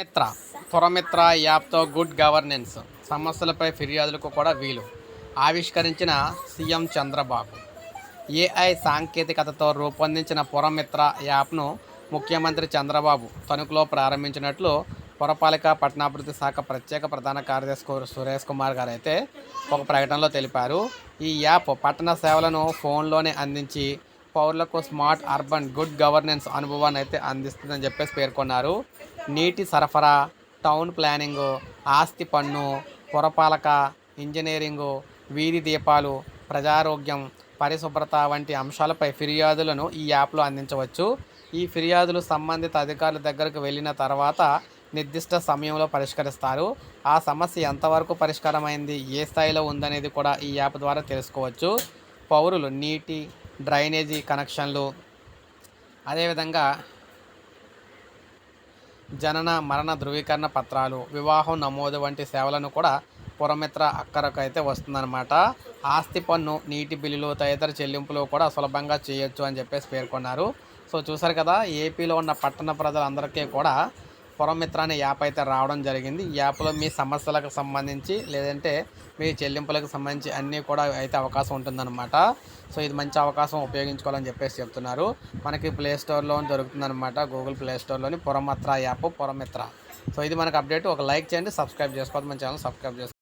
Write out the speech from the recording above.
మిత్ర. Puramitra యాప్తో good governance సమస్యలపై ఫిర్యాదులకు కూడా వీలు. ఆవిష్కరించిన సీఎం చంద్రబాబు. ఏఐ సాంకేతికతతో రూపొందించిన పురమిత్ర యాప్ను ముఖ్యమంత్రి చంద్రబాబు తణుకులో ప్రారంభించినట్లు పురపాలిక పట్టణాభివృద్ధి శాఖ ప్రత్యేక ప్రధాన కార్యదర్శి సురేష్ కుమార్ గారు అయితే ఒక ప్రకటనలో తెలిపారు. ఈ యాప్ పట్టణ సేవలను ఫోన్లోనే అందించి పౌరులకు స్మార్ట్ అర్బన్ గుడ్ గవర్నెన్స్ అనుభవాన్ని అయితే అందిస్తుందని చెప్పేసి పేర్కొన్నారు. నీటి సరఫరా టౌన్ ప్లానింగు ఆస్తి పన్ను పురపాలక ఇంజనీరింగు వీధి దీపాలు ప్రజారోగ్యం పరిశుభ్రత వంటి అంశాలపై ఫిర్యాదులను ఈ యాప్లో అందించవచ్చు. ఈ ఫిర్యాదులు సంబంధిత అధికారుల దగ్గరకు వెళ్ళిన తర్వాత నిర్దిష్ట సమయంలో పరిష్కరిస్తారు. ఆ సమస్య ఎంతవరకు పరిష్కారమైంది ఏ స్థాయిలో ఉందనేది కూడా ఈ యాప్ ద్వారా తెలుసుకోవచ్చు. పౌరులు నీటి డ్రైనేజీ కనెక్షన్లు. అదేవిధంగా జనన మరణ ధృవీకరణ పత్రాలు వివాహం నమోదు వంటి సేవలను కూడా పురమిత్ర అక్కరకు అయితే వస్తుందన్నమాట. ఆస్తి పన్ను నీటి బిల్లులు తదితర చెల్లింపులు కూడా సులభంగా చేయొచ్చు అని చెప్పేసి పేర్కొన్నారు. సో చూసారు కదా ఏపీలో ఉన్న పట్టణ ప్రజలందరికీ కూడా పురమిత్ర అనే యాప్ అయితే రావడం జరిగింది. ఈ యాప్లో మీ సమస్యలకు సంబంధించి లేదంటే మీ చెల్లింపులకు సంబంధించి అన్నీ కూడా అయితే అవకాశం ఉంటుందన్నమాట. సో ఇది మంచి అవకాశం ఉపయోగించుకోవాలని చెప్పేసి చెప్తున్నారు. మనకి ప్లే స్టోర్లో దొరుకుతుందన్నమాట. గూగుల్ ప్లే స్టోర్లోని పురమిత్ర యాప్ పురమిత్ర. సో ఇది మనకు అప్డేట్. ఒక లైక్ చేయండి సబ్స్క్రైబ్ చేసుకోవద్దు. మన ఛానల్ సబ్స్క్రైబ్ చేసుకోండి